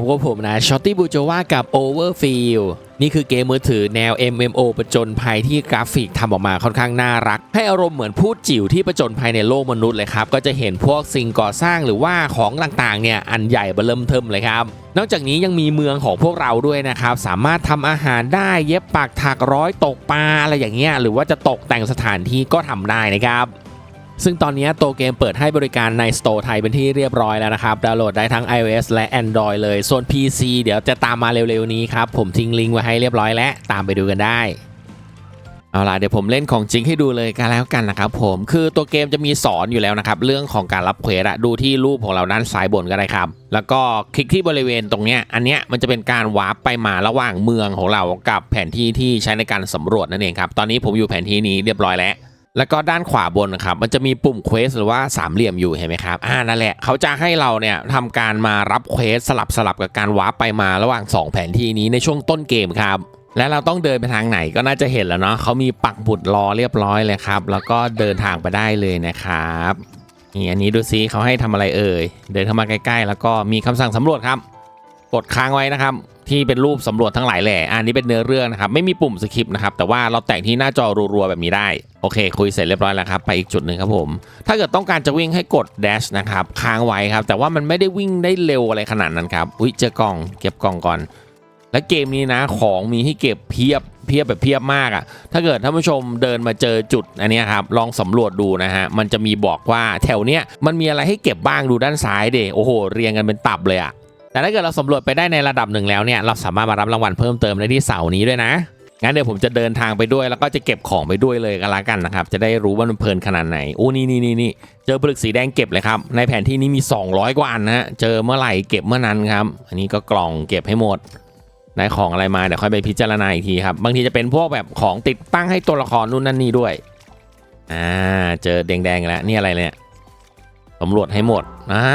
ผมก็ผมนะชอตตี้บูโจวากับ Overfield นี่คือเกมมือถือแนว MMO ประจนภัยที่กราฟิกทำออกมาค่อนข้างน่ารัก ให้อารมณ์เหมือนพูดจิ๋วที่ประจนภัยในโลกมนุษย์เลยครับ ก็จะเห็นพวกสิ่งก่อสร้างหรือว่าของต่างๆเนี่ยอันใหญ่เบอเริ่มเทิมเลยครับ นอกจากนี้ยังมีเมืองของพวกเราด้วยนะครับ สามารถทำอาหารได้เย็บปักถักร้อยตกปลาอะไรอย่างเงี้ยหรือว่าจะตกแต่งสถานที่ก็ทำได้นะครับ ซึ่งตอนนี้ตัวเกมเปิดให้บริการใน Store ไทยเป็นที่เรียบร้อยแล้วนะครับ ดาวน์โหลดได้ทั้ง iOS และ Android เลย ส่วน PC เดี๋ยวจะตามมาเร็วๆนี้ครับ ผมทิ้งลิงก์ไว้ให้เรียบร้อยแล้วตามไปดูกันได้ เอาล่ะเดี๋ยวผมเล่นของจริงให้ดูเลยกันแล้วกันนะครับผมคือตัวเกมจะมีสอนอยู่แล้วนะครับ เรื่องของการรับเควสอะดูที่รูปของเราด้านซ้ายบนก็ได้ครับ แล้วก็คลิกที่บริเวณตรงเนี้ยอันเนี้ยมันจะเป็นการวาร์ปไปมาระหว่างเมืองของเรากับแผนที่ที่ใช้ในการสำรวจนั่นเองครับตอนนี้ผมอยู่แผนที่นี้เรียบร้อยแล้ว แล้วก็ด้านขวาบนนะครับมันจะมีปุ่มเควสหรือว่าสามเหลี่ยมอยู่เห็นไหมครับอ่านั่นแหละเขาจะให้เราเนี่ยทำการมารับเควสสลับสลับกับการวาร์ปไปมาระหว่าง 2 แผนที่นี้ในช่วงต้นเกมครับและเราต้องเดินไปทางไหนก็น่าจะเห็นแล้วเนาะเขามีปักบุดรอเรียบร้อยเลยครับ แล้วก็เดินทางไปได้เลยนะครับนี่อันนี้ดูซิเขาให้ทำอะไรเอ่ยเดินเข้ามาใกล้ ๆ แล้วก็มีคำสั่งสำรวจครับ กดค้างไว้นะครับ ที่เป็นรูปสำรวจทั้งหลายแหล่อันนี้เป็นเนื้อเรื่องนะครับ ไม่มีปุ่มสคริปต์นะครับ แต่ว่าเราแต่งที่หน้าจอรัวๆแบบนี้ได้ โอเค คุยเสร็จเรียบร้อยแล้วครับ ไปอีกจุดหนึ่งครับผม ถ้าเกิดต้องการจะวิ่งให้กด dash นะครับ ค้างไว้ครับ แต่ว่ามันไม่ได้วิ่งได้เร็วอะไรขนาดนั้นครับ อุ้ยเจอกล่อง เก็บกล่องก่อน และเกมนี้นะ ของมีให้เก็บเพียบ เพียบแบบเพียบมากอะ่ะ ถ้าเกิดท่านผู้ชมเดินมาเจอจุดอันนี้ครับ ลองสำรวจดูนะฮะ มันจะมีบอกว่าแถวเนี้ยมันมีอะไรให้เก็บบ้างดูด้านซ้ายเดโอ้โห เรียงกันเป็นตับเลยอะ่ะ แต่ถ้าเกิดเราสำรวจไปได้ในระดับหนึ่งแล้วเนี่ยเราสามารถมารับรางวัลเพิ่มเติมได้ที่เสานี้ด้วยนะงั้นเดี๋ยวผมจะเดินทางไปด้วยแล้วก็จะเก็บของไปด้วยเลยกันละกันนะครับ จะได้รู้ว่ามันเพลินขนาดไหนโอ้นี่นี่นี่นี่เจอผลึกสีแดงเก็บเลยครับในแผนที่นี้มี 200 กว่าอันนะฮะเจอเมื่อไหร่เก็บเมื่อนั้นครับ อันนี้ก็กล่องเก็บให้หมดได้ของอะไรมาเดี๋ยวค่อยไปพิจารณาอีกทีครับบางทีจะเป็นพวกแบบของติดตั้งให้ตัวละครนู่นนั่นนี่ด้วยอ่าเจอแดงๆแล้วนี่อะไรเนี่ย สำรวจให้หมด อ่า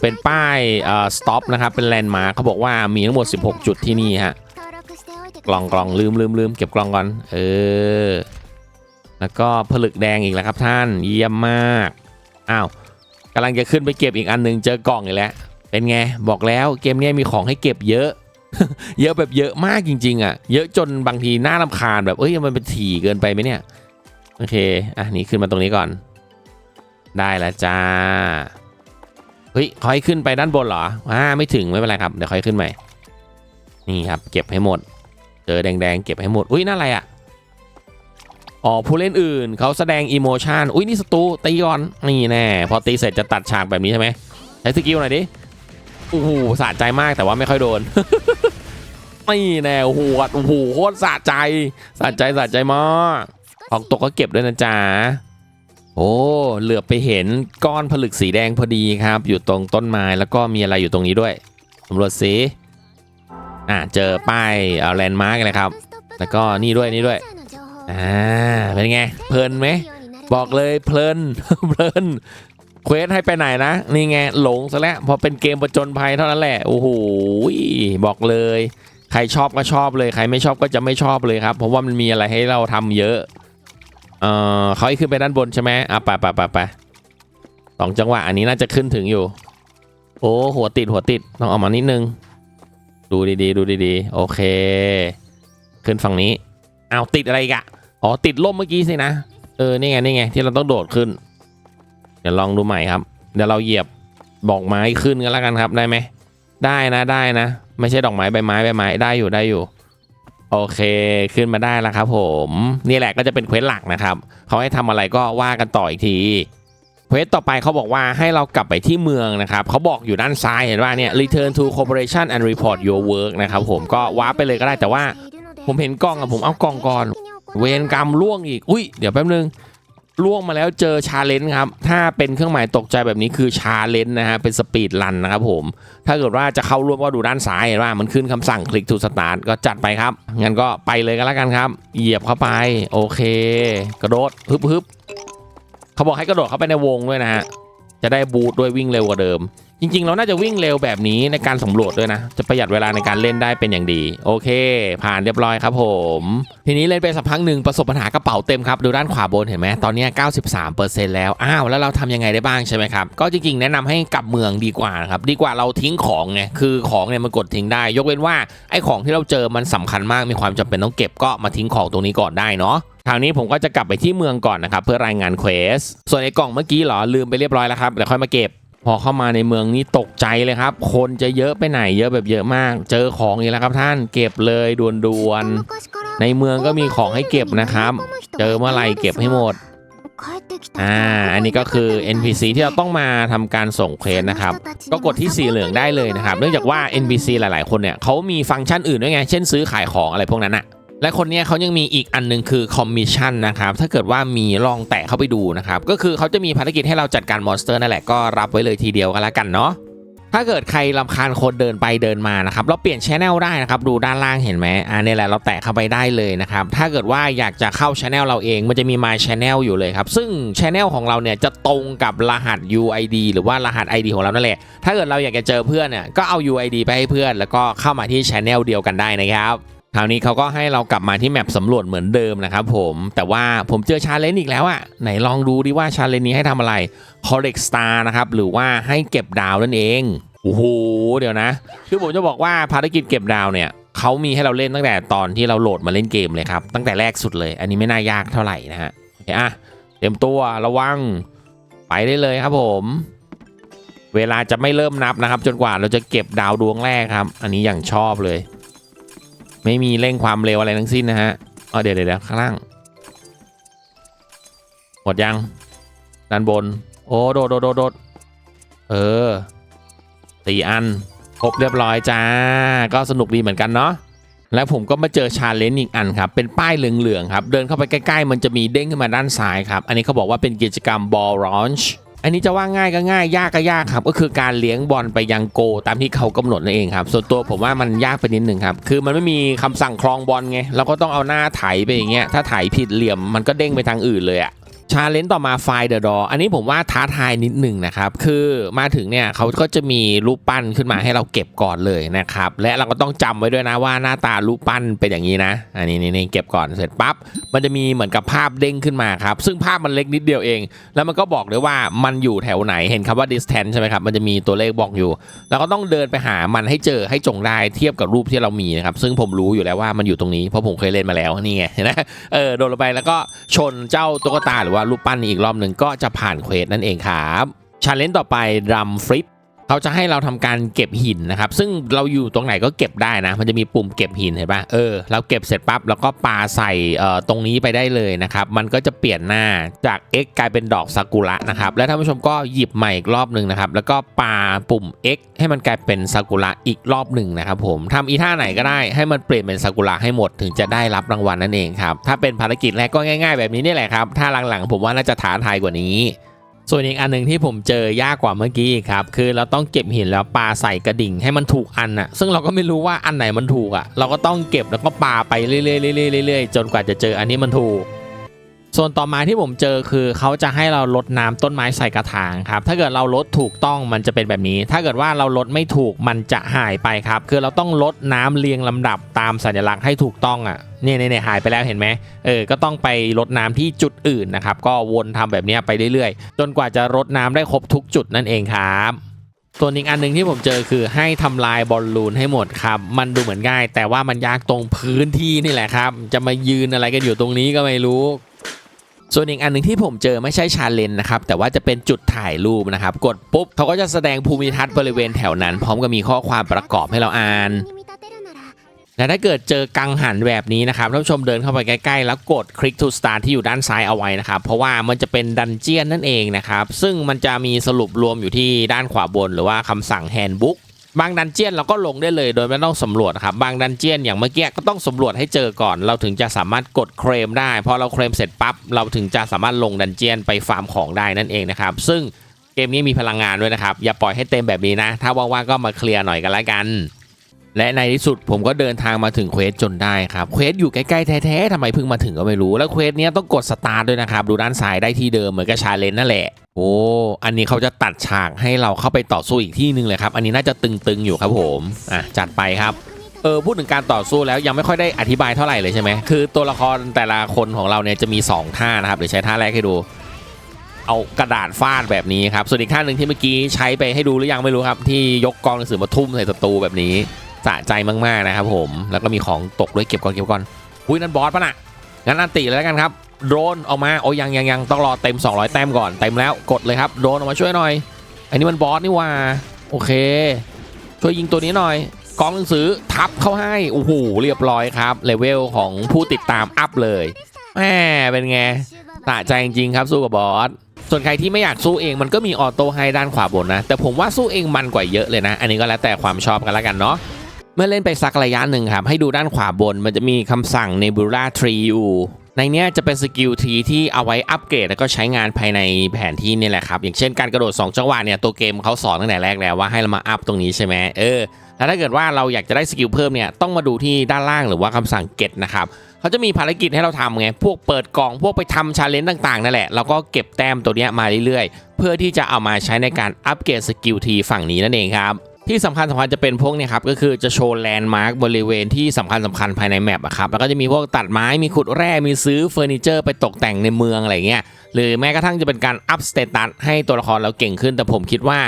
เป็นป้ายเอ่อ stop นะครับ เป็นแลนด์มาร์คเขาบอกว่ามีทั้งหมด 16 จุดที่นี่ฮะ กล่องกล่องลืมลืมลืมเก็บกล่องก่อน เออ แล้วก็ผลึกแดงอีกแล้วครับท่าน เยี่ยมมาก อ้าวกำลังจะขึ้นไปเก็บอีกอันหนึงเจอกล่องอีกแล้ว เป็นไง บอกแล้วเกมนี้มีของให้เก็บเยอะ เยอะแบบเยอะมากจริง ๆ อะ เยอะจนบางทีน่ารำคาญแบบ เอ้ยมันเป็นถี่เกินไปไหมเนี่ย โอเค อะนี่ขึ้นมาตรงนี้ก่อน ได้แล้วจ้า เฮ้ยเขาให้ขึ้นไปด้านบนเหรออ่าไม่ถึงไม่เป็นไรครับ เดี๋ยวค่อยขึ้นใหม่ นี่ครับ เก็บให้หมด เจอแดงๆ เก็บให้หมด อุ้ยนั่นอะไรอะ อ๋อผู้เล่นอื่นเขาแสดงอีโมชันอุ้ยนี่สตูตีก่อน นี่แน่ พอตีเสร็จจะตัดฉากแบบนี้ใช่ไหมใช้สกิลหน่อยดิ โอ้โหสะใจมากแต่ว่าไม่ค่อยโดนนี่แน่โอ้โหโอ้โหโคตรสะใจ สะใจสะใจมากของตกก็เก็บด้วยนะจ๊ะ โอ้เหลือไปเห็นก้อนผลึกสีแดงพอดีครับ อยู่ตรงต้นไม้แล้วก็มีอะไรอยู่ตรงนี้ด้วยสำรวจสิอ่าเจอป้ายเอาแลนด์มาร์กเลยครับ แล้วก็นี่ด้วยนี่ด้วยอ่าเป็นไงเพลินไหมบอกเลยเพลินเพลินเควสให้ไปไหนนะ นี่ไงหลงซะแล้วพอเป็นเกมประจนภัยเท่านั้นแหละโอ้โหบอกเลย ใครชอบก็ชอบเลย ใครไม่ชอบก็จะไม่ชอบเลยครับ เพราะว่ามันมีอะไรให้เราทำเยอะ เออเขาให้ขึ้นไปด้านบนใช่ไหมอะไปไปไปไปสองจังหวะอันนี้น่าจะขึ้นถึงอยู่ โอ้หัวติดหัวติดต้องเอามานิดนึง ดูดีๆ ดูดีๆ โอเค ขึ้นฝั่งนี้เอาติดอะไรกะอ๋อติดล่มเมื่อกี้สินะเออนี่ไงนี่ไงที่เราต้องโดดขึ้น เดี๋ยวลองดูใหม่ครับ เดี๋ยวเราเหยียบบอกไม้ขึ้นกันแล้วกันครับได้ไหมได้นะได้นะ ไม่ใช่ดอกไม้ใบไม้ใบไม้ได้อยู่ได้อยู่ โอเคขึ้นมาได้แล้วครับผม นี่แหละก็จะเป็นเควสหลักนะครับเขาให้ทำอะไรก็ว่ากันต่ออีกทีเควสต่อไปเขาบอกว่าให้เรากลับไปที่เมืองนะครับเขาบอกอยู่ด้านซ้ายเห็นว่าเนี่ย return to corporation and report your work นะครับผมก็ว้าไปเลยก็ได้แต่ว่า ผมเห็นกล้องอะผมเอากล้องก่อน เวรกรรมล่วงอีก อุ้ยเดี๋ยวแป๊บนึง ล่วงมาแล้วเจอชาเลนจ์ครับ ถ้าเป็นเครื่องหมายตกใจแบบนี้คือชาเลนจ์นะฮะ เป็นสปีดรันนะครับผม ถ้าเกิดว่าจะเข้าร่วมก็ดูด้านซ้ายเห็นว่ามันขึ้นคำสั่งคลิกทูสตาร์ทก็จัดไปครับ งั้นก็ไปเลยกันแล้วกันครับ เหยียบเข้าไป โอเค กระโดดฮึบฮึบเขาบอกให้กระโดดเข้าไปในวงด้วยนะฮะ จะได้บูทด้วยวิ่งเร็วกว่าเดิม จริง ๆ เราน่าจะวิ่งเร็วแบบนี้ในการสำรวจด้วยนะ จะประหยัดเวลาในการเล่นได้เป็นอย่างดี โอเค ผ่านเรียบร้อยครับผม ทีนี้เล่นไปสักพักหนึ่งประสบปัญหากระเป๋าเต็มครับดูด้านขวาบนเห็นไหมตอนนี้ 93%แล้ว อ้าว แล้วเราทำยังไงได้บ้างใช่ไหมครับ ก็จริง ๆ แนะนำให้กลับเมืองดีกว่าครับ ดีกว่าเราทิ้งของไง คือของเนี่ยมันกดทิ้งได้ ยกเว้นว่าไอ้ของที่เราเจอมันสำคัญมาก มีความจำเป็นต้องเก็บก็มาทิ้งของตรงนี้ก่อนได้เนาะคราวนี้ผมก็จะกลับไปที่เมืองก่อนนะครับเพื่อรายงานเควส ส่วนไอ้กล่องเมื่อกี้เหรอลืมไปเรียบร้อยแล้วครับเดี๋ยวค่อยมาเก็บ พอเข้ามาในเมืองนี้ตกใจเลยครับ คนจะเยอะไปไหนเยอะแบบเยอะมาก เจอของอีกแล้วครับท่านเก็บเลยด่วนๆในเมืองก็มีของให้เก็บนะครับ เจอเมื่อไหร่เก็บให้หมดอ่าอันนี้ก็คือ NPC ที่เราต้องมาทำการส่งเควสนะครับ ก็กดที่สีเหลืองได้เลยนะครับ เนื่องจากว่า NPC หลาย ๆ คนเนี่ยเขามีฟังก์ชันอื่นด้วยไง เช่นซื้อขายของอะไรพวกนั้นอะ และคนนี้เขายังมีอีกอันหนึงคือคอมมิชชั่นนะครับ ถ้าเกิดว่ามีลองแตะเข้าไปดูนะครับ ก็คือเขาจะมีภารกิจให้เราจัดการมอนสเตอร์นั่นแหละก็รับไว้เลยทีเดียวกันละกันเนาะถ้าเกิดใครลำคาญคนเดินไปเดินมานะครับ เราเปลี่ยนชแนลได้นะครับ ดูด้านล่างเห็นไหมอ่านี่แหละเราแตะเข้าไปได้เลยนะครับ ถ้าเกิดว่าอยากจะเข้าชแนลเราเอง มันจะมี My Channel อยู่เลยครับ ซึ่งชแนลของเราเนี่ยจะตรงกับรหัส UID หรือว่ารหัส ID ของเรานั่นแหละ ถ้าเกิดเราอยากจะเจอเพื่อนเนี่ยก็เอา UID ไปให้เพื่อน แล้วก็เข้ามาที่ชแนลเดียวกันได้นะครับ คราวนี้เขาก็ให้เรากลับมาที่แมปสำรวจเหมือนเดิมนะครับผมแต่ว่าผมเจอชาเลนจ์อีกแล้วอะไหนลองดูดิว่าชาเลนจ์นี้ให้ทำอะไร collect star นะครับหรือว่าให้เก็บดาวนั่นเองโอ้โหเดี๋ยวนะ คือผมจะบอกว่าภารกิจเก็บดาวเนี่ยเขามีให้เราเล่นตั้งแต่ตอนที่เราโหลดมาเล่นเกมเลยครับ ตั้งแต่แรกสุดเลย อันนี้ไม่น่ายากเท่าไหร่นะฮะโอเคอะเตรียมตัวระวังไปได้เลยครับผม เวลาจะไม่เริ่มนับนะครับ จนกว่าเราจะเก็บดาวดวงแรกครับ อันนี้อย่างชอบเลย ไม่มีเร่งความเร็วอะไรทั้งสิ้นนะฮะเอเดี๋ยวเดี๋ยวเดี๋ยวข้างล่างหมดยังด้านบน โอ้โดดโดดโดดเออสี่อันครบเรียบร้อยจ้า ก็สนุกดีเหมือนกันเนาะแล้วผมก็มาเจอชาเลนจ์อีกอันครับ เป็นป้ายเหลืองๆครับ เดินเข้าไปใกล้ๆ มันจะมีเด้งขึ้นมาด้านซ้ายครับ อันนี้เขาบอกว่าเป็นกิจกรรม ball launch อันันนี้จะว่าง่ายก็ง่ายยากก็ยากครับก็คือการเลี้ยงบอลไปยังโก ตามที่เขากำหนดนั่นเองครับส่วนตัวผมว่ามันยากไปนิดหนึ่งครับคือมันไม่มีคำสั่งคลองบอลไงเราก็ต้องเอาหน้าไถไปอย่างเงี้ยถ้าไถผิดเหลี่ยมมันก็เด้งไปทางอื่นเลยอะ ชาเลนจ์ต่อมาไฟเดอะดออันนี้ผมว่าท้าทายนิดหนึ่งนะครับ คือมาถึงเนี่ยเขาก็จะมีรูปปั้นขึ้นมาให้เราเก็บก่อนเลยนะครับ และเราก็ต้องจำไว้ด้วยนะว่าหน้าตารูปปั้นเป็นอย่างนี้นะ อันนี้นี่เก็บก่อนเสร็จปั๊บมันจะมีเหมือนกับภาพเด้งขึ้นมาครับ ซึ่งภาพมันเล็กนิดเดียวเอง แล้วมันก็บอกด้วยว่ามันอยู่แถวไหนเห็นคำว่า distance ใช่ไหมครับมันจะมีตัวเลขบอกอยู่เราก็ต้องเดินไปหามันให้เจอให้จงได้เทียบกับรูปที่เรามีนะครับซึ่งผมรู้อยู่แล้วว่ามันอยู่ตรงนี้เพราะผมเคยเล่นมาแล้วนี่ไงเห็นไหมเออโดนลงไปแล้วก็ชนเจ้าตุ๊กตาหรือว่ารูปปั้นนี้อีกรอบหนึ่งก็จะผ่านเควสนั่นเองครับชาเลนจ์ต่อไปรัมฟลิป เขาจะให้เราทำการเก็บหินนะครับ ซึ่งเราอยู่ตรงไหนก็เก็บได้นะ มันจะมีปุ่มเก็บหินเห็นปะเออเราเก็บเสร็จปั๊บแล้วก็ปาใส่ตรงนี้ไปได้เลยนะครับ มันก็จะเปลี่ยนหน้าจาก X กลายเป็นดอกซากุระนะครับ และท่านผู้ชมก็หยิบใหม่อีกรอบหนึ่งนะครับ แล้วก็ปาปุ่ม X ให้มันกลายเป็นซากุระอีกรอบหนึ่งนะครับผมทำอีท่าไหนก็ได้ให้มันเปลี่ยนเป็นซากุระให้หมดถึงจะได้รับรางวัลนั่นเองครับถ้าเป็นภารกิจแรกก็ง่าย ๆ แบบนี้นี่แหละครับถ้าหลังๆผมว่าน่าจะท้าทายกว่านี้ ส่วนอีกอันหนึ่งที่ผมเจอยากกว่าเมื่อกี้ครับ คือเราต้องเก็บหินแล้วปาใส่กระดิ่งให้มันถูกอันน่ะ ซึ่งเราก็ไม่รู้ว่าอันไหนมันถูกอะ เราก็ต้องเก็บแล้วก็ปาไปเรื่อยๆเรื่อยๆจนกว่าจะเจออันนี้มันถูก ส่วนต่อมาที่ผมเจอคือเขาจะให้เราลดน้ำต้นไม้ใส่กระถางครับ ถ้าเกิดเราลดถูกต้องมันจะเป็นแบบนี้ ถ้าเกิดว่าเราลดไม่ถูกมันจะหายไปครับ คือเราต้องลดน้ำเรียงลำดับตามสัญลักษณ์ให้ถูกต้องอะ เนี่ยเนี่ยหายไปแล้วเห็นไหมเออ ก็ต้องไปลดน้ำที่จุดอื่นนะครับ ก็วนทำแบบนี้ไปเรื่อยๆ จนกว่าจะรดน้ำได้ครบทุกจุดนั่นเองครับส่วนอีกอันหนึ่งที่ผมเจอคือให้ทำลายบอลลูนให้หมดครับ มันดูเหมือนง่าย แต่ว่ามันยากตรงพื้นที่นี่แหละครับ จะมายืนอะไรกันอยู่ตรงนี้ก็ไม่รู้ ส่วนอีกอันหนึ่งที่ผมเจอไม่ใช่ชาเลนจ์นะครับ แต่ว่าจะเป็นจุดถ่ายรูปนะครับ กดปุ๊บเขาก็จะแสดงภูมิทัศน์บริเวณแถวนั้น พร้อมกับมีข้อความประกอบให้เราอ่าน และถ้าเกิดเจอกังหันแบบนี้นะครับท่านผู้ชมเดินเข้าไปใกล้ๆ แล้วกดคลิก to start ที่อยู่ด้านซ้ายเอาไว้นะครับ เพราะว่ามันจะเป็นดันเจียนนั่นเองนะครับ ซึ่งมันจะมีสรุปรวมอยู่ที่ด้านขวาบน หรือว่าคำสั่ง handbook บางดันเจียนเราก็ลงได้เลยโดยไม่ต้องสำรวจครับ บางดันเจียนอย่างเมื่อกี้ก็ต้องสำรวจให้เจอก่อน เราถึงจะสามารถกดเคลมได้พอเราเคลมเสร็จปั๊บเราถึงจะสามารถลงดันเจียนไปฟาร์มของได้นั่นเองนะครับ ซึ่งเกมนี้มีพลังงานด้วยนะครับอย่าปล่อยให้เต็มแบบนี้นะ ถ้าว่างๆก็มาเคลียร์หน่อยกันละกัน และในที่สุดผมก็เดินทางมาถึงเควสจนได้ครับเควสอยู่ใกล้ๆแท้ๆทำไมเพิ่งมาถึงก็ไม่รู้ แล้วเควสเนี้ยต้องกดสตาร์ด้วยนะครับ ดูด้านซ้ายได้ที่เดิมเหมือนกับชาเลนจ์นั่นแหละโอ้อันนี้เขาจะตัดฉากให้เราเข้าไปต่อสู้อีกที่หนึ่งเลยครับ อันนี้น่าจะตึงๆอยู่ครับผมอะจัดไปครับเออพูดถึงการต่อสู้แล้วยังไม่ค่อยได้อธิบายเท่าไหร่เลยใช่ไหมคือตัวละครแต่ละคนของเราเนี่ยจะมี 2 ท่านะครับเดี๋ยวใช้ท่าแรกให้ดู เอากระดาษฟาดแบบนี้ครับส่วนอีกท่าหนึ่งที่เมื่อกี้ใช้ไปให้ดูหรือยังไม่รู้ครับที่ยกกองหนังสือมาทุ่มใส่ศัตรูแบบนี้ สะใจมากๆนะครับผม แล้วก็มีของตกด้วยเก็บก่อนเก็บก่อนอุ้ยนั่นบอสปะน่ะงั้นอันติเลยแล้วกันครับ โดรนออกมา โอ้ยังยังยังต้องรอเต็ม 200 แต้มก่อน เต็มแล้ว กดเลยครับ โดรนออกมาช่วยหน่อย อันนี้มันบอสนี่ว่า โอเค ช่วยยิงตัวนี้หน่อย กองหนังสือทับเข้าให้ โอ้โห เรียบร้อยครับ เลเวลของผู้ติดตามอัพเลยแหมเป็นไงตะใจจริงครับสู้กับบอสส่วนใครที่ไม่อยากสู้เองมันก็มีออโต้ให้ด้านขวาบนนะ แต่ผมว่าสู้เองมันกว่าเยอะเลยนะ อันนี้ก็แล้วแต่ความชอบกันแล้วกันเนาะ เมื่อเล่นไปสักระยะหนึ่งครับ ให้ดูด้านขวาบนมันจะมีคำสั่ง Nebula Tree อยู่ในนี้จะเป็นสกิลทีที่เอาไว้อัปเกรดแล้วก็ใช้งานภายในแผนที่นี่แหละครับ อย่างเช่นการกระโดด 2 จังหวะเนี่ยตัวเกมเขาสอนตั้งแต่แรกแล้วว่าให้เรามาอัพตรงนี้ใช่ไหมเออแล้วถ้าเกิดว่าเราอยากจะได้สกิลเพิ่มเนี่ยต้องมาดูที่ด้านล่างหรือว่าคำสั่ง get นะครับเขาจะมีภารกิจให้เราทำไงพวกเปิดกล่องพวกไปทำชาเลนจ์ต่างๆนั่นแหละเราก็เก็บแต้มตัวเนี้ยมาเรื่อยๆ เพื่อที่จะเอามาใช้ในการอัปเกรดสกิลทีฝั่งนี้นั่นเองครับ ที่สำคัญสำคัญจะเป็นพวกเนี่ยครับก็คือจะโชว์แลนด์มาร์คบริเวณที่สำคัญสำคัญภายในแมปอะครับแล้วก็จะมีพวกตัดไม้มีขุดแร่มีซื้อเฟอร์นิเจอร์ไปตกแต่งในเมืองอะไรเงี้ยหรือแม้กระทั่งจะเป็นการอัพสเตตัสให้ตัวละครเราเก่งขึ้น แต่ผมคิดว่า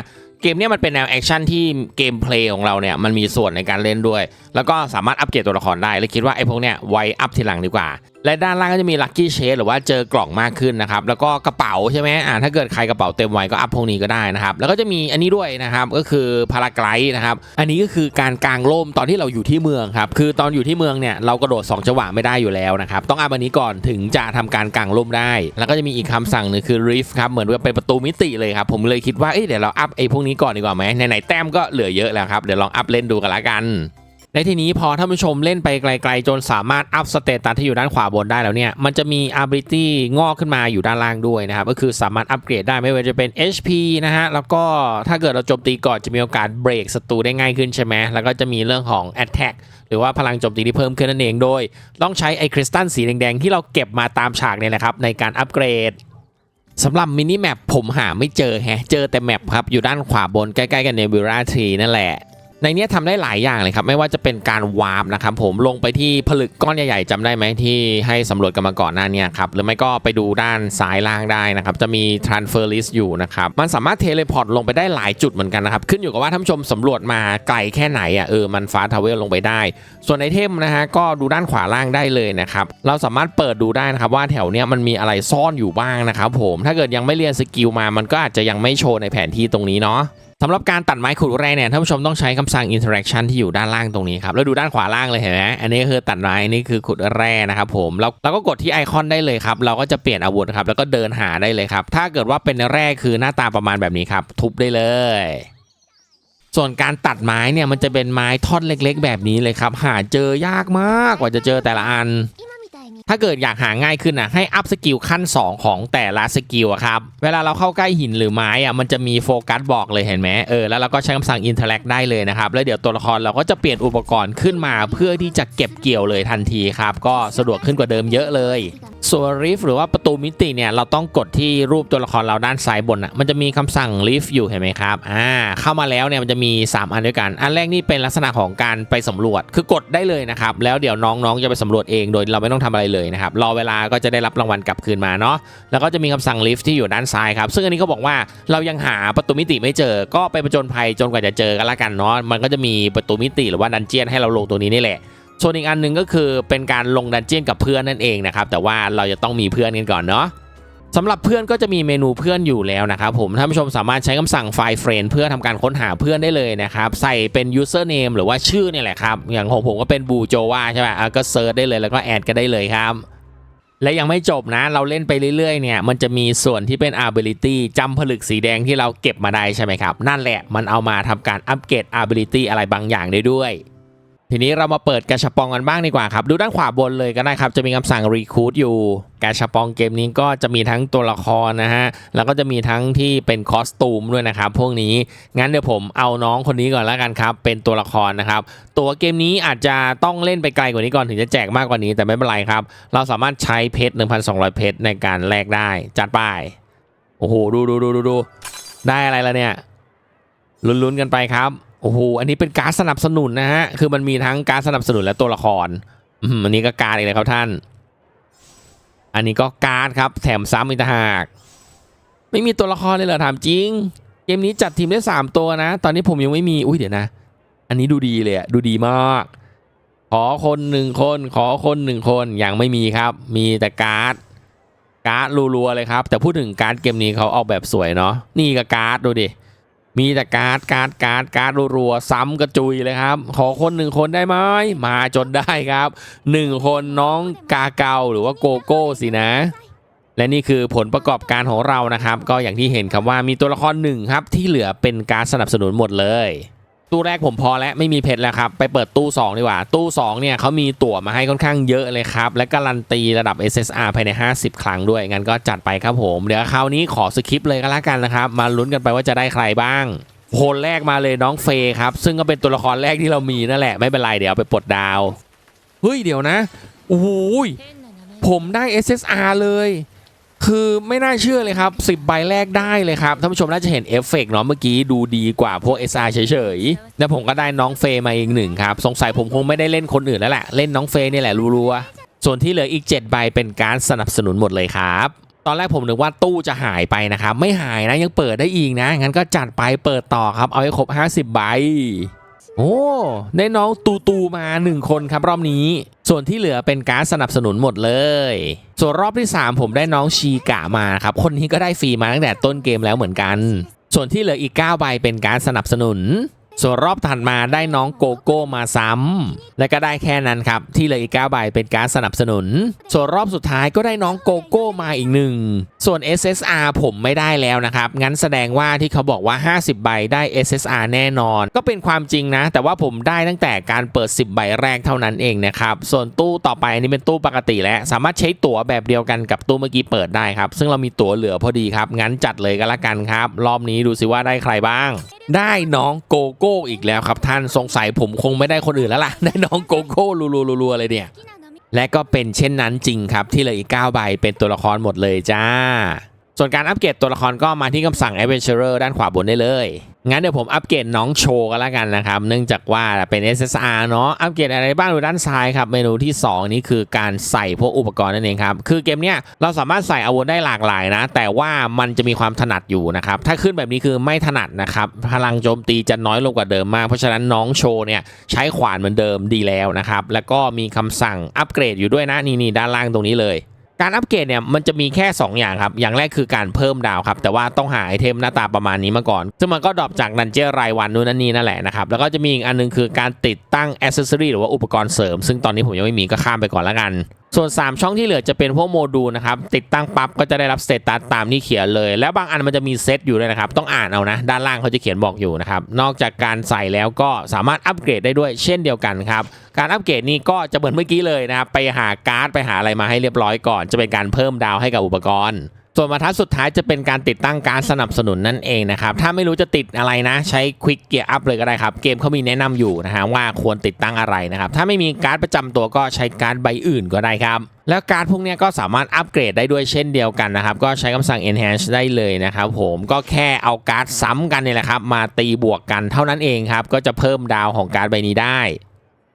เกมนี้มันเป็นแนวแอคชั่นที่เกมเพลย์ของเราเนี่ยมันมีส่วนในการเล่นด้วย แล้วก็สามารถอัปเกรดตัวละครได้เลยคิดว่าไอ้พวกเนี้ยไว้อัพทีหลังดีกว่าและด้านล่างก็จะมีลัคกี้เช e หรือว่าเจอกล่องมากขึ้นนะครับ แล้วก็กระเป๋าใช่ไหมอ่าถ้าเกิดใครกระเป๋าเต็มไว้ก็อัพพวกนี้ก็ได้นะครับ แล้วก็จะมีอันนี้ด้วยนะครับก็คือพาราไกด์นะครับ อันนี้ก็คือการกางร่มตอนที่เราอยู่ที่เมืองครับ คือตอนอยู่ที่เมืองเนี่ยเรากระโดด 2 จังหวะไม่ได้อยู่แล้วนะครับ ต้องอัพอันนี้ก่อนถึงจะทำการกางร่มได้ แล้วก็จะมีอีกคำสั่งหนึ่งคือ rift ครับ เหมือนว่าเป็นประตูมิติเลยครับ ผมเลยคิดว่าเอ้ยเดี๋ยวเราอัพไอ้พวกนี้ก่อนดีกว่าไหมไหนๆแต้มก็เหลือเยอะแล้วครับ เดี๋ยวลองอัพเล่นดูกันละกัน ในทีนี้พอท่านผู้ชมเล่นไปไกลๆ จนสามารถอัพสเตตัสที่อยู่ด้านขวาบนได้แล้วเนี่ย มันจะมี ability งอกขึ้นมาอยู่ด้านล่างด้วยนะครับ ก็คือสามารถอัปเกรดได้ไม่ว่าจะเป็น HP นะฮะ แล้วก็ถ้าเกิดเราโจมตีก่อนจะมีโอกาสเบรกศัตรูได้ง่ายขึ้นใช่ไหมแล้วก็จะมีเรื่องของ attack หรือว่าพลังโจมตีที่เพิ่มขึ้นนั่นเองโดย ต้องใช้ไอคริสตัลสีแดงๆ ที่เราเก็บมาตามฉากเนี่ยแหละครับในการอัปเกรดสำหรับมินิแมปผมหาไม่เจอแฮะ เจอแต่แมปครับอยู่ด้านขวาบนใกล้ๆ กับเนบิวราทีนั่นแหละ ในเนี้ยทำได้หลายอย่างเลยครับ ไม่ว่าจะเป็นการวาร์ปนะครับผมลงไปที่ผลึกก้อนใหญ่ๆจำได้ไหมที่ให้สำรวจกันมาก่อนหน้าเนี้ครับ หรือไม่ก็ไปดูด้านซ้ายล่างได้นะครับ จะมี transfer list อยู่นะครับ มันสามารถเทเลพอร์ตลงไปได้หลายจุดเหมือนกันนะครับ ขึ้นอยู่กับว่าท่านชมสำรวจมาไกลแค่ไหนอะเออมันฟ้าทาวเวลลงไปได้ ส่วนไอเทมนะฮะก็ดูด้านขวาล่างได้เลยนะครับเราสามารถเปิดดูได้นะครับว่าแถวเนี้ยมันมีอะไรซ่อนอยู่บ้างนะครับผมถ้าเกิดยังไม่เรียนสกิลมามันก็อาจจะยังไม่โชว์ในแผนที่ตรงนี้เนาะ สำหรับการตัดไม้ขุดแร่เนี่ยท่านผู้ชมต้องใช้คำสั่ง interaction ที่อยู่ด้านล่างตรงนี้ครับแล้วดูด้านขวาล่างเลยเห็นไหมอันนี้คือตัดไม้นี่คือขุดแร่นะครับผมเราเราก็กดที่ไอคอนได้เลยครับเราก็จะเปลี่ยนอาวุธครับแล้วก็เดินหาได้เลยครับถ้าเกิดว่าเป็นแร่คือหน้าตาประมาณแบบนี้ครับทุบได้เลยส่วนการตัดไม้เนี่ยมันจะเป็นไม้ท่อนเล็ก ๆ แบบนี้เลยครับ หาเจอยากมากกว่าจะเจอแต่ละอัน ถ้าเกิดอยากหาง่ายขึ้นนะให้อัพสกิลขั้น 2 ของแต่ละสกิลอะครับ เวลาเราเข้าใกล้หินหรือไม้อะมันจะมีโฟกัสบอกเลยเห็นไหมเออแล้วเราก็ใช้คำสั่ง interact ได้เลยนะครับแล้วเดี๋ยวตัวละครเราก็จะเปลี่ยนอุปกรณ์ขึ้นมา เพื่อที่จะเก็บเกี่ยวเลยทันทีครับ ก็สะดวกขึ้นกว่าเดิมเยอะเลยส่วน rift หรือว่าประตูมิติเนี่ยเราต้องกดที่รูปตัวละครเราด้านซ้ายบนอะมันจะมีคำสั่ง lift อยู่เห็นไหมครับอ่าเข้ามาแล้วเนี่ยมันจะมี 3 อันด้วยกัน อันแรกนี่เป็นลักษณะของการไปสำรวจ คือกดได้เลยนะครับแล้วเดี๋ยวน้องๆจะไปสำรวจเองโดยเราไม่ต้องทำอะไรเลยนะครับรอเวลาก็จะได้รับรางวัลกลับคืนมาเนาะแล้วก็จะมีคำสั่งลิฟท์ที่อยู่ด้านซ้ายครับซึ่งอันนี้เขาบอกว่าเรายังหาประตูมิติไม่เจอ ก็ไปประจนภัยจนกว่าจะเจอกันละกันเนาะมันก็จะมีประตูมิติหรือว่าดันเจียนให้เราลงตัวนี้นี่แหละส่วนอีกอันหนึ่งก็คือเป็นการลงดันเจียนกับเพื่อนนั่นเองนะครับแต่ว่าเราจะต้องมีเพื่อนกันก่อนเนาะ สำหรับเพื่อนก็จะมีเมนูเพื่อนอยู่แล้วนะครับผมท่านผู้ชมสามารถใช้คำสั่งไฟล์เฟรนเพื่อทำการค้นหาเพื่อนได้เลยนะครับใส่เป็น username หรือว่าชื่อเนี่ยแหละครับ อย่างของผมก็เป็นบูโจวาใช่ไหมอะก็เซิร์ชได้เลยแล้วก็แอดกันได้เลยครับและยังไม่จบนะ เราเล่นไปเรื่อยๆเนี่ย มันจะมีส่วนที่เป็น ability จำผลึกสีแดงที่เราเก็บมาได้ใช่ไหมครับ นั่นแหละมันเอามาทำการอัปเกรด ability อะไรบางอย่างได้ด้วย ทีนี้เรามาเปิดกาชาปองกันบ้างดีกว่าครับ ดูด้านขวาบนเลยก็ได้ครับ จะมีคำสั่ง recruit อยู่กาชาปองเกมนี้ก็จะมีทั้งตัวละครนะฮะ แล้วก็จะมีทั้งที่เป็นคอสตูมด้วยนะครับ พวกนี้ งั้นเดี๋ยวผมเอาน้องคนนี้ก่อนแล้วกันครับ เป็นตัวละครนะครับ ตัวเกมนี้อาจจะต้องเล่นไปไกลกว่านี้ก่อนถึงจะแจกมากกว่านี้ แต่ไม่เป็นไรครับ เราสามารถใช้เพชร 1,200 เพชรในการแลกได้ จัดไป โอ้โห ดูดูดูดูดู ได้อะไรแล้วเนี่ย ลุ้นๆกันไปครับ โอ้โห อันนี้เป็นการสนับสนุนนะฮะ คือมันมีทั้งการสนับสนุนและตัวละครอืมอันนี้ก็การอีกเลยครับท่าน อันนี้ก็การครับ แถมซ้ำอีกต่างหาก ไม่มีตัวละครเลยเหรอถามจริง เกมนี้จัดทีมได้สามตัวนะ ตอนนี้ผมยังไม่มี อุ้ยเดี๋ยวนะ อันนี้ดูดีเลยอะดูดีมาก ขอคนหนึ่งคน ขอคนหนึ่งคนยังไม่มีครับ มีแต่การ์ด การ์ดรัวๆเลยครับ แต่พูดถึงการ์ดเกมนี้เขาออกแบบสวยเนาะ นี่ก็การ์ดดูดิ มีแต่การ์ดการ์ดการ์ดการ์ดรัวๆซ้ำกระจุยเลยครับ ขอคนหนึ่งคนได้ไหมมาจนได้ครับหนึ่งคนน้องกาเกาหรือว่าโกโก้สินะ และนี่คือผลประกอบการของเรานะครับ ก็อย่างที่เห็นครับว่ามีตัวละครหนึ่งครับที่เหลือเป็นการดสนับสนุนหมดเลย ตู้แรกผมพอแล้วไม่มีเพชรแล้วครับไปเปิดตู้ 2 ดีกว่า ตู้ 2 เนี่ยเขามีตั๋วมาให้ค่อนข้างเยอะเลยครับ และการันตีระดับ SSR ภายใน 50 ครั้งด้วย งั้นก็จัดไปครับผม เดี๋ยวคราวนี้ขอสคริปเลยก็แล้วกันนะครับ มาลุ้นกันไปว่าจะได้ใครบ้างคนแรกมาเลยน้องเฟย์ครับ ซึ่งก็เป็นตัวละครแรกที่เรามีนั่นแหละไม่เป็นไรเดี๋ยวไปปลดดาวเฮ้ยเดี๋ยวนะโอ้ยผมได้ SSR เลย คือไม่น่าเชื่อเลยครับ 10 ใบแรกได้เลยครับท่านผู้ชมน่าจะเห็นเอฟเฟกต์เนาะเมื่อกี้ดูดีกว่าพวก SR เฉยๆ แล้วผมก็ได้น้องเฟย์มาอีกหนึ่งครับ สงสัยผมคงไม่ได้เล่นคนอื่นแล้วแหละ เล่นน้องเฟย์นี่แหละรัวๆ ส่วนที่เหลืออีก 7 ใบเป็นการสนับสนุนหมดเลยครับ ตอนแรกผมนึกว่าตู้จะหายไปนะครับ ไม่หายนะยังเปิดได้อีกนะ งั้นก็จัดไปเปิดต่อครับเอาให้ครบ 50 ใบ โอ้ได้น้องตูตูมา 1 คนครับรอบนี้ ส่วนที่เหลือเป็นการสนับสนุนหมดเลย ส่วนรอบที่ 3 ผมได้น้องชีกะมาครับ คนนี้ก็ได้ฟรีมาตั้งแต่ต้นเกมแล้วเหมือนกัน ส่วนที่เหลืออีก 9 ใบเป็นการสนับสนุน ส่วนรอบถัดมาได้น้องโกโก้มาซ้ำและก็ได้แค่นั้นครับ ที่เหลืออีก9ใบเป็นการสนับสนุน ส่วนรอบสุดท้ายก็ได้น้องโกโก้มาอีกหนึ่ง ส่วน SSR ผมไม่ได้แล้วนะครับ งั้นแสดงว่าที่เขาบอกว่า 50 ใบได้ SSR แน่นอน ก็เป็นความจริงนะ แต่ว่าผมได้ตั้งแต่การเปิด 10 ใบแรกเท่านั้นเองนะครับ ส่วนตู้ต่อไปอันนี้เป็นตู้ปกติแล้วสามารถใช้ตั๋วแบบเดียวกันกับตู้เมื่อกี้เปิดได้ครับ ซึ่งเรามีตั๋วเหลือพอดีครับ งั้นจัดเลยก็แล้วกันครับ รอบนี้ดูสิว่าได้ใครบ้าง ได้น้องโกโก้ก้อีกแล้วครับท่านสงสัยผมคงไม่ได้คนอื่นแล้วล่ะได้น้องโกโก้รัวๆๆเลยเนี่ย และก็เป็นเช่นนั้นจริงครับที่เหลืออีก9ใบเป็นตัวละครหมดเลยจ้า ส่วนการอัปเกรดตัวละครก็มาที่คำสั่ง Adventurer ด้านขวาบนได้เลย งั้นเดี๋ยวผมอัปเกรดน้องโชกันแล้วกันนะครับ เนื่องจากว่าเป็น SSR เนาะ อัปเกรดอะไรบ้างดูด้านซ้ายครับ เมนูที่ 2 นี้คือการใส่พวกอุปกรณ์นั่นเองครับ คือเกมเนี้ยเราสามารถใส่อาวุธได้หลากหลายนะ แต่ว่ามันจะมีความถนัดอยู่นะครับ ถ้าขึ้นแบบนี้คือไม่ถนัดนะครับ พลังโจมตีจะน้อยลงกว่าเดิมมาก เพราะฉะนั้นน้องโชเนี่ยใช้ขวานเหมือนเดิมดีแล้วนะครับ แล้วก็มีคำสั่งอัปเกรดอยู่ด้วยนะนี่นี่ด้านล่างตรงนี้เลย การอัปเกรดเนี่ยมันจะมีแค่ 2 อย่างครับ อย่างแรกคือการเพิ่มดาวครับ แต่ว่าต้องหาไอเทมหน้าตาประมาณนี้มาก่อน ซึ่งมันก็ดรอปจากดันเจียรายวันนู่นนั่นนี่นั่นแหละนะครับ แล้วก็จะมีอีกอันนึงคือการติดตั้งอ c เซสซอรีหรือว่าอุปกรณ์เสริม ซึ่งตอนนี้ผมยังไม่มีก็ข้ามไปก่อนละกันส่วน 3 ช่องที่เหลือจะเป็นพวกโมดูลนะครับ ติดตั้งปั๊บก็จะได้รับสเตตัสตามที่เขียนเลย แล้วบางอันมันจะมีเซตอยู่ด้วยนะครับ ต้องอ่านเอานะ ด้านล่างเขาจะเขียนบอกอยู่นะครับ นอกจากการใส่แล้วก็สามารถอัปเกรดได้ด้วยเช่นเดียวกันครับ การอัปเกรดนี้ก็จะเหมือนเมื่อกี้เลยนะครับ ไปหาการ์ดไปหาอะไรมาให้เรียบร้อยก่อน จะเป็นการเพิ่มดาวให้กับอุปกรณ์ ส่วนบรรทัดสุดท้ายจะเป็นการติดตั้งการสนับสนุนนั่นเองนะครับ ถ้าไม่รู้จะติดอะไรนะ ใช้ Quick Gear Up เลยก็ได้ครับ เกมเขามีแนะนำอยู่นะฮะว่าควรติดตั้งอะไรนะครับ ถ้าไม่มีการ์ดประจำตัวก็ใช้การ์ดใบอื่นก็ได้ครับแล้วการ์ดพวกนี้ก็สามารถอัปเกรดได้ด้วยเช่นเดียวกันนะครับ ก็ใช้คำสั่ง enhance ได้เลยนะครับผมก็แค่เอาการ์ดซ้ำกันเนี่ยแหละครับ มาตีบวกกันเท่านั้นเองครับ ก็จะเพิ่มดาวของการ์ดใบนี้ได้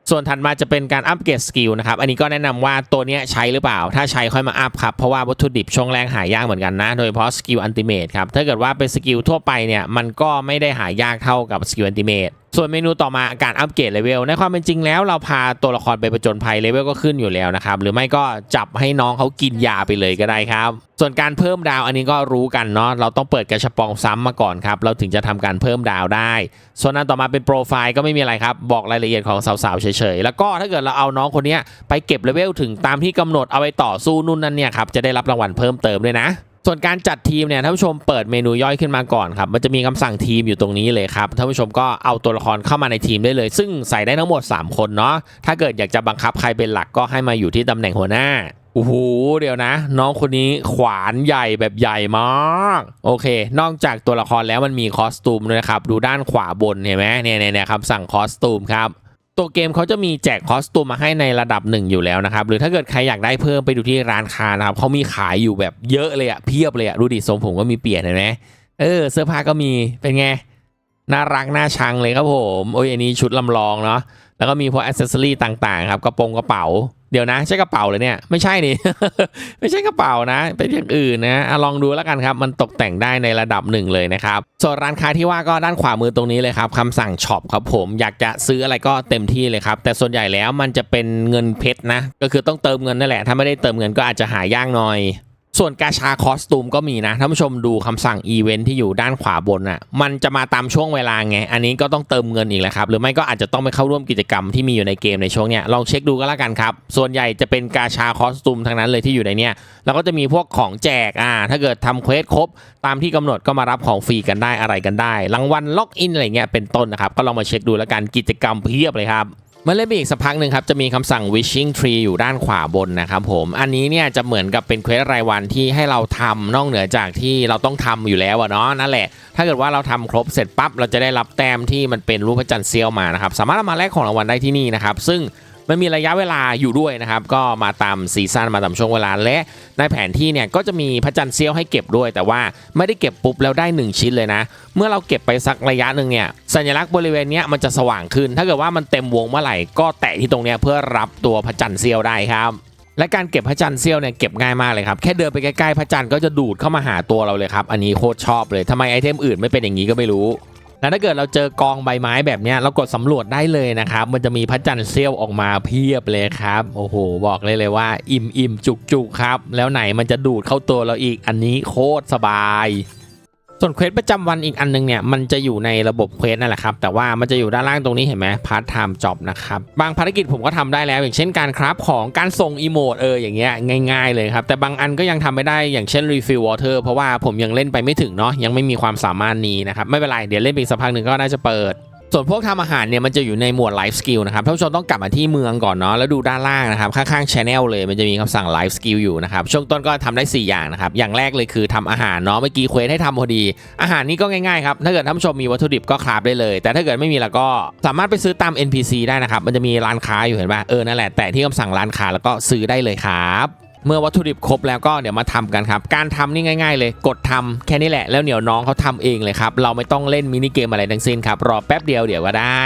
ส่วนถัดมาจะเป็นการอัปเกรดสกิลนะครับ อันนี้ก็แนะนำว่าตัวนี้ใช้หรือเปล่า ถ้าใช้ค่อยมาอัพครับ เพราะว่าวัตถุดิบช่วงแรกหายากเหมือนกันนะ โดยเฉพาะสกิลอันติเมตครับ ถ้าเกิดว่าเป็นสกิลทั่วไปเนี่ย มันก็ไม่ได้หายากเท่ากับสกิลอันติเมต ส่วนเมนูต่อมาการอัปเกรดเลเวลในความเป็นจริงแล้วเราพาตัวละครไปประจนภัยเลเวลก็ขึ้นอยู่แล้วนะครับ หรือไม่ก็จับให้น้องเขากินยาไปเลยก็ได้ครับ ส่วนการเพิ่มดาวอันนี้ก็รู้กันเนาะเราต้องเปิดกระชับปองซ้ำมาก่อนครับ เราถึงจะทำการเพิ่มดาวได้ ส่วนอันต่อมาเป็นโปรไฟล์ก็ไม่มีอะไรครับบอกรายละเอียดของสาวๆเฉยๆแล้วก็ถ้าเกิดเราเอาน้องคนนี้ไปเก็บเลเวลถึงตามที่กำหนดเอาไปต่อสู้นู่นนั่นเนี่ยครับจะได้รับรางวัลเพิ่มเติมด้วยนะ ส่วนการจัดทีมเนี่ยท่านผู้ชมเปิดเมนูย่อยขึ้นมาก่อนครับมันจะมีคำสั่งทีมอยู่ตรงนี้เลยครับท่านผู้ชมก็เอาตัวละครเข้ามาในทีมได้เลย ซึ่งใส่ได้ทั้งหมด 3 คนเนาะถ้าเกิดอยากจะบังคับใครเป็นหลักก็ให้มาอยู่ที่ตำแหน่งหัวหน้าโอ้โหเดี๋ยวนะ น้องคนนี้ขวานใหญ่แบบใหญ่มากโอเค นอกจากตัวละครแล้วมันมีคอสตูมด้วยครับ ดูด้านขวาบนเห็นไหมเนี่ยเนี่ยคำสั่งคอสตูมครับ ตัวเกมเขาจะมีแจกคอสตูมมาให้ในระดับหนึ่งอยู่แล้วนะครับ หรือถ้าเกิดใครอยากได้เพิ่มไปดูที่ร้านค้านะครับเขามีขายอยู่แบบเยอะเลยอะเพียบเลยอะดูดิทรงผมก็มีเปลี่ยนเห็นไหมเออเสื้อผ้าก็มีเป็นไงน่ารักน่าชังเลยครับผมโอ้ยอันนี้ชุดลำลองเนาะแล้วก็มีพวกอ c เซสซอรี่ต่างๆครับกระโปรงกระเป๋า เดี๋ยวนะใช่กระเป๋าเลยเนี่ยไม่ใช่นี่ ไม่ใช่กระเป๋านะ เป็นอย่างอื่นนะอะลองดูแล้วกันครับ มันตกแต่งได้ในระดับหนึ่งเลยนะครับ ส่วนร้านค้าที่ว่าก็ด้านขวามือตรงนี้เลยครับคำสั่งช็อปครับผมอยากจะซื้ออะไรก็เต็มที่เลยครับ แต่ส่วนใหญ่แล้วมันจะเป็นเงินเพชรนะ ก็คือต้องเติมเงินนั่นแหละ ถ้าไม่ได้เติมเงินก็อาจจะหายากหน่อย ส่วนกาชาคอสตูมก็มีนะท่านผู้ชมดูคำสั่งอีเวนท์ที่อยู่ด้านขวาบนอะมันจะมาตามช่วงเวลาไง อันนี้ก็ต้องเติมเงินอีกแล้วครับ หรือไม่ก็อาจจะต้องไปเข้าร่วมกิจกรรมที่มีอยู่ในเกมในช่วงเนี้ยลองเช็คดูก็แล้วกันครับ ส่วนใหญ่จะเป็นกาชาคอสตูมทั้งนั้นเลยที่อยู่ในเนี้ยแล้วก็จะมีพวกของแจกอ่าถ้าเกิดทำเควสครบ ตามที่กำหนดก็มารับของฟรีกันได้อะไรกันได้รางวัลล็อกอินอะไรเงี้ยเป็นต้นนะครับก็ลองมาเช็คดูแล้วกันกิจกรรมเพียบเลยครับ เมื่อเล่นไปอีกสักพักหนึ่งครับ จะมีคำสั่ง wishing tree อยู่ด้านขวาบนนะครับผม อันนี้เนี่ยจะเหมือนกับเป็นเควสรายวันที่ให้เราทำนอกเหนือจากที่เราต้องทำอยู่แล้วเนาะนั่นแหละ ถ้าเกิดว่าเราทำครบเสร็จปั๊บ เราจะได้รับแต้มที่มันเป็นรูปพระจันทร์เซียวมานะครับ สามารถมาแลกของรางวัลได้ที่นี่นะครับ ซึ่ง มันมีระยะเวลาอยู่ด้วยนะครับ ก็มาตามซีซั่นมาตามช่วงเวลาและในแผนที่เนี่ยก็จะมีพระจันทร์เซียวให้เก็บด้วย แต่ว่าไม่ได้เก็บปุ๊บแล้วได้ 1 ชิ้นเลยนะ เมื่อเราเก็บไปสักระยะหนึ่งเนี่ยสัญลักษณ์บริเวณนี้มันจะสว่างขึ้น ถ้าเกิดว่ามันเต็มวงเมื่อไหร่ก็แตะที่ตรงเนี้ยเพื่อรับตัวพระจันทร์เซียวได้ครับและการเก็บพระจันทร์เซียวเนี่ยเก็บง่ายมากเลยครับ แค่เดินไปใกล้ๆพระจันทร์ก็จะดูดเข้ามาหาตัวเราเลยครับ อันนี้โคตรชอบเลยทำไมไอเทมอื่นไม่เป็นอย่างนี้ก็ไม่รู้ แล้วถ้าเกิดเราเจอกองใบไม้แบบนี้เรากดสำรวจได้เลยนะครับ มันจะมีพระจันทร์เซี่ยวออกมาเพียบเลยครับ โอ้โห บอกเลยเลยว่า อิ่มอิ่มจุกจุกครับ แล้วไหนมันจะดูดเข้าตัวเราอีกอันนี้โคตรสบาย ส่วนเควสประจำวันอีกอันนึงเนี่ยมันจะอยู่ในระบบเควสนั่นแหละครับแต่ว่ามันจะอยู่ด้านล่างตรงนี้เห็นไหมพาร์ทไทม์จ็อบนะครับบางภารกิจผมก็ทำได้แล้ว อย่างเช่นการคราฟของการส่งอีโมดเอออย่างเงี้ยง่าย ๆ เลยครับแต่บางอันก็ยังทำไม่ได้อย่างเช่นรีฟิลวอเตอร์เพราะว่าผมยังเล่นไปไม่ถึงเนาะยังไม่มีความสามารถนี้นะครับไม่เป็นไรเดี๋ยวเล่นไปอีกสักพักหนึ่งก็น่าจะเปิด ส่วนพวกทำอาหารเนี่ยมันจะอยู่ในหมวด Life Skill นะครับท่านผู้ชมต้องกลับมาที่เมืองก่อนเนาะแล้วดูด้านล่างนะครับข้างๆ Channel เลยมันจะมีคำสั่ง Life Skill อยู่นะครับช่วงต้นก็ทำได้ 4 อย่างนะครับอย่างแรกเลยคือทำอาหารเนาะเมื่อกี้เควสให้ทำพอดี อาหารนี่ก็ง่ายๆครับถ้าเกิดท่านผู้ชมมีวัตถุดิบก็คราฟได้เลย แต่ถ้าเกิดไม่มีแล้วก็สามารถไปซื้อตาม NPC ได้นะครับมันจะมีร้านค้าอยู่เห็นป่ะเออนั่นแหละแต่ที่คำสั่งร้านค้าแล้วก็ซื้อได้เลยครับ เมื่อวัตถุดิบครบแล้วก็เดี๋ยวมาทำกันครับ การทำนี่ง่ายๆ เลย กดทำแค่นี้แหละแล้วเดี๋ยวน้องเขาทำเองเลยครับ เราไม่ต้องเล่นมินิเกมอะไรทั้งสิ้นครับ รอแป๊บเดียวเดี๋ยวก็ได้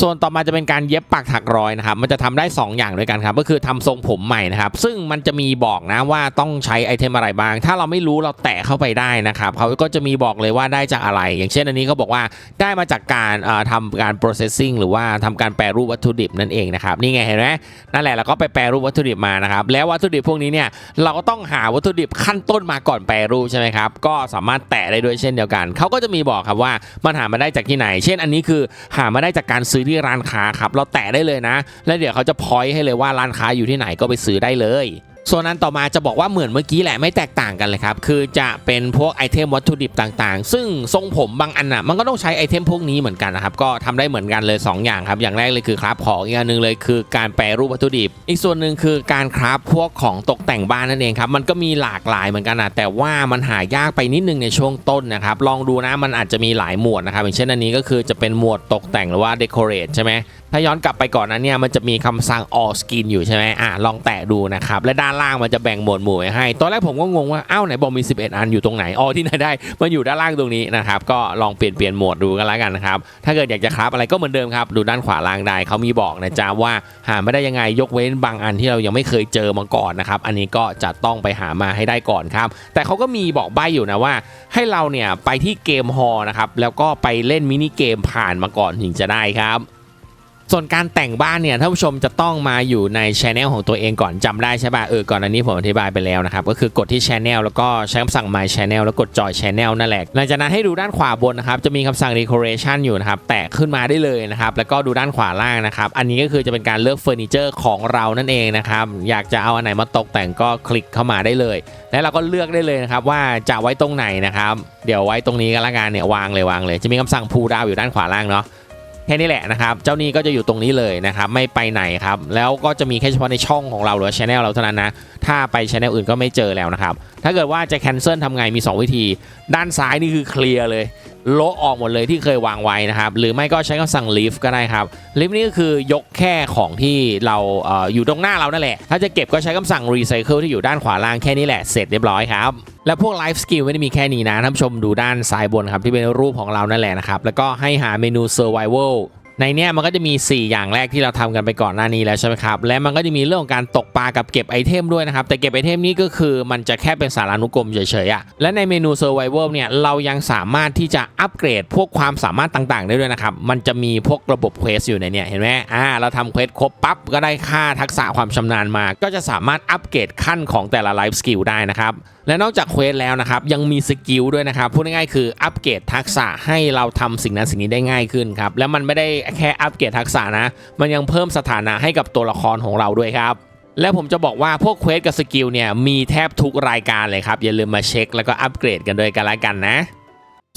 ส่วนต่อมาจะเป็นการเย็บปักถักร้อยนะครับ มันจะทำได้ 2 อย่างด้วยกันครับ ก็คือทำทรงผมใหม่นะครับ ซึ่งมันจะมีบอกนะว่าต้องใช้ไอเทมอะไรบ้าง ถ้าเราไม่รู้เราแตะเข้าไปได้นะครับเขาก็จะมีบอกเลยว่าได้จากอะไร อย่างเช่นอันนี้เขาบอกว่าได้มาจากการเอ่อทำการ processing หรือว่าทำการแปรรูปวัตถุดิบนั่นเองนะครับ นี่ไงเห็นไหมนั่นแหละเราก็ไปแปรรูปวัตถุดิบมานะครับ แล้ววัตถุดิบพวกนี้เนี่ยเราก็ต้องหาวัตถุดิบขั้นต้นมาก่อนแปรรูปใช่ไหมครับ ก็สามารถแตะได้ด้วยเช่นเดียวกัน เขาก็จะมีบอกครับว่ามันหามาได้จากที่ไหน เช่นอันนี้คือหามาได้จากการซื้อที่ร้านค้าครับ เราแตะได้เลยนะ แล้วเดี๋ยวเขาจะพอยต์ให้เลยว่าร้านค้าอยู่ที่ไหนก็ไปซื้อได้เลย ส่วนนั้นต่อมาจะบอกว่าเหมือนเมื่อกี้แหละไม่แตกต่างกันเลยครับ คือจะเป็นพวกไอเทมวัตถุดิบต่างๆ ซึ่งทรงผมบางอันอะมันก็ต้องใช้ไอเทมพวกนี้เหมือนกันนะครับ ก็ทำได้เหมือนกันเลย 2 อย่างครับ อย่างแรกเลยคือคราฟของอีกอย่างหนึ่งเลยคือการแปรรูปวัตถุดิบ อีกส่วนหนึ่งคือการคราฟพวกของตกแต่งบ้านนั่นเองครับ มันก็มีหลากหลายเหมือนกันนะแต่ว่ามันหายากไปนิดนึงในช่วงต้นนะครับ ลองดูนะมันอาจจะมีหลายหมวดนะครับ อย่างเช่นอันนี้ก็คือจะเป็นหมวดตกแต่งหรือว่า decorate ใช่ไหมถ้าย้อนกลับไปก่อนนั้นเนี่ยมันจะมีคำสั่ง all skin อยู่ใช่ไหมอะลองแตะดูนะครับและด้านล่างมันจะแบ่งหมวดหมู่ไว้ให้ ตอนแรกผมก็งงว่าอ้าวไหนบอกมี 11 อันอยู่ตรงไหนอ๋อที่ไหนได้มันอยู่ด้านล่างตรงนี้นะครับก็ลองเปลี่ยนเปลี่ยนโหมดดูกันแล้วกันนะครับถ้าเกิดอยากจะคราฟอะไรก็เหมือนเดิมครับดูด้านขวาล่างได้เขามีบอกนะจ๊ะว่าหาไม่ได้ยังไงยกเว้นบางอันที่เรายังไม่เคยเจอมาก่อนนะครับอันนี้ก็จะต้องไปหามาให้ได้ก่อนครับ แต่เขาก็มีบอกใบอยู่นะว่า ให้เราเนี่ยไปที่เกมฮอลล์นะครับแล้วก็ไปเล่นมินิเกมผ่านมาก่อนถึงจะได้ครับ ส่วนการแต่งบ้านเนี่ยท่านผู้ชมจะต้องมาอยู่ในช anel ของตัวเองก่อนจำได้ใช่ป่ะเออก่อนอันนี้ผมอธิบายไปแล้วนะครับก็คือกดที่ channel แล้วก็ใช้คำสั่ง my channel แล้วกด join channel นั่นแหละหลังจากนั้นให้ดูด้านขวาบนนะครับจะมีคำสั่ง decoration อยู่นะครับแตะขึ้นมาได้เลยนะครับแล้วก็ดูด้านขวาล่างนะครับอันนี้ก็คือจะเป็นการเลือกเฟอร์นิเจอร์ของเรานั่นเองนะครับอยากจะเอาอันไหนมาตกแต่งก็คลิกเข้ามาได้เลย แล้วเราก็เลือกได้เลยนะครับว่าจะไว้ตรงไหนนะครับเดี๋ยวไว้ตรงนี้ก็แล้วกันเนี่ยวางเลยวางเลย จะมีคำสั่ง pull down อยู่ด้านขวาล่างเนาะ แค่นี้แหละนะครับเจ้านี้ก็จะอยู่ตรงนี้เลยนะครับไม่ไปไหนครับแล้วก็จะมีแค่เฉพาะในช่องของเราหรือว่าช anel เราเท่านั้นนะถ้าไปช anel อื่นก็ไม่เจอแล้วนะครับถ้าเกิดว่าจะ cancel ทำไงมี 2 วิธี ด้านซ้ายนี่คือเคลียร์เลย โละออกหมดเลยที่เคยวางไว้นะครับ หรือไม่ก็ใช้คำสั่ง lift ก็ได้ครับ lift นี่ก็คือยกแค่ของที่เราเอออยู่ตรงหน้าเรานั่นแหละ ถ้าจะเก็บก็ใช้คำสั่ง recycle ที่อยู่ด้านขวาล่างแค่นี้แหละ เสร็จเรียบร้อยครับ และพวก life skill ไม่ได้มีแค่นี้นะท่านผู้ชมดูด้านซ้ายบนครับที่เป็นรูปของเรานั่นแหละนะครับแล้วก็ให้หาเมนู survival ในเนี้ยมันก็จะมี 4 อย่างแรกที่เราทำกันไปก่อนหน้านี้แล้วใช่ไหมครับ และมันก็จะมีเรื่องของการตกปลากับเก็บไอเทมด้วยนะครับ แต่เก็บไอเทมนี้ก็คือมันจะแค่เป็นสารานุกรมเฉยๆอะและในเมนู Survival เนี่ยเรายังสามารถที่จะอัปเกรดพวกความสามารถต่างๆ ได้ด้วยนะครับ มันจะมีพวกระบบเควสอยู่ในเนี่ยเห็นไหมอ่าเราทำเควสครบปั๊บก็ได้ค่าทักษะความชำนาญมา ก็จะสามารถอัปเกรดขั้นของแต่ละไลฟ์สกิลได้นะครับ และนอกจากเควสแล้วนะครับ ยังมีสกิลด้วยนะครับ พูดง่ายๆคืออัปเกรดทักษะให้เราทำสิ่งนั้นสิ่งนี้ได้ง่ายขึ้นครับ แล้วมันไม่ได้แค่อัปเกรดทักษะนะ มันยังเพิ่มสถานะให้กับตัวละครของเราด้วยครับและผมจะบอกว่าพวกเควสกับสกิลเนี่ยมีแทบทุกรายการเลยครับ อย่าลืมมาเช็คแล้วก็อัปเกรดกันด้วยกันละกันนะ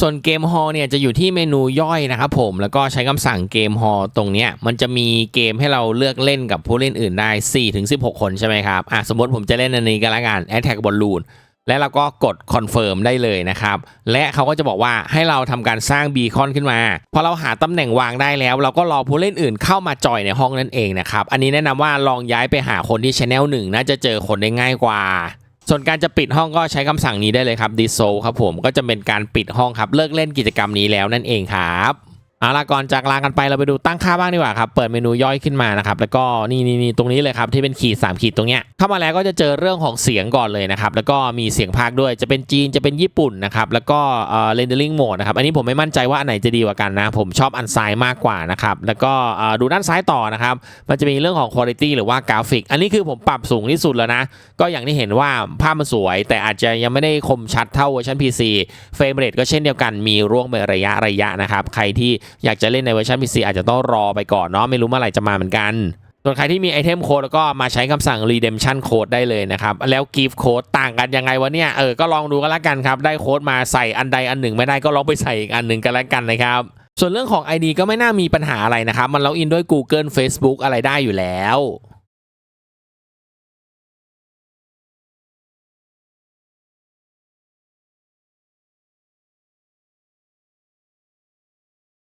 ส่วนเกมฮอลเนี่ยจะอยู่ที่เมนูย่อยนะครับผมแล้วก็ใช้คำสั่งเกมฮอลตรงเนี้ยมันจะมีเกมให้เราเลือกเล่นกับผู้เล่นอื่นได้ 4-16 คนใช่ไหมครับอะสมมติผมจะเล่นอันนี้กันละกัน Attack Balloon และเราก็กดคอนเฟิร์มได้เลยนะครับ และเขาก็จะบอกว่าให้เราทำการสร้างบีคอนขึ้นมา พอเราหาตำแหน่งวางได้แล้ว เราก็รอผู้เล่นอื่นเข้ามาจอยในห้องนั่นเองนะครับ อันนี้แนะนำว่าลองย้ายไปหาคนที่ช anel หนึ่งน่าจะเจอคนได้ง่ายกว่าส่วนการจะปิดห้องก็ใช้คำสั่งนี้ได้เลยครับ dissolve ครับผมก็จะเป็นการปิดห้องครับ เลิกเล่นกิจกรรมนี้แล้วนั่นเองครับ เอาละก่อนจากลากันไปเราไปดูตั้งค่าบ้างดีกว่าครับ เปิดเมนูย่อยขึ้นมานะครับแล้วก็นี่นี่นี่ตรงนี้เลยครับที่เป็นขีด 3 ขีดตรงเนี้ยเข้ามาแล้วก็จะเจอเรื่องของเสียงก่อนเลยนะครับแล้วก็มีเสียงพากด้วยจะเป็นจีนจะเป็นญี่ปุ่นนะครับแล้วก็เอ่อ rendering mode นะครับอันนี้ผมไม่มั่นใจว่าอันไหนจะดีกว่ากันนะ ผมชอบอันซ้ายมากกว่านะครับแล้วก็เอ่อดูด้านซ้ายต่อนะครับมันจะมีเรื่องของ quality หรือว่ากราฟิก อันนี้คือผมปรับสูงที่สุดแล้วนะก็อย่างที่เห็นว่าภาพมันสวย แต่อาจจะยังไม่ได้คมชัดเท่าเวอร์ชัน PC เฟรมเรทก็เช่นเดียวกันมีร่วงเป็นระยะระยะนะครับใครที่อยากจะเล่นในเวอร์ชัน PC อาจจะต้องรอไปก่อนเนาะไม่รู้เมื่อไหร่จะมาเหมือนกัน ส่วนใครที่มีไอเทมโค้ดแล้วก็มาใช้คำสั่ง redemption code ได้เลยนะครับ แล้ว gift code ต่างกันยังไงวะเนี่ย เออ ก็ลองดูกันละกันครับ ได้โค้ดมาใส่อันใดอันหนึ่งไม่ได้ก็ลองไปใส่อีกอันหนึ่งกันละกันนะครับส่วนเรื่องของ ID ก็ไม่น่ามีปัญหาอะไรนะครับ มันล็อกอินด้วย Google Facebook อะไรได้อยู่แล้ว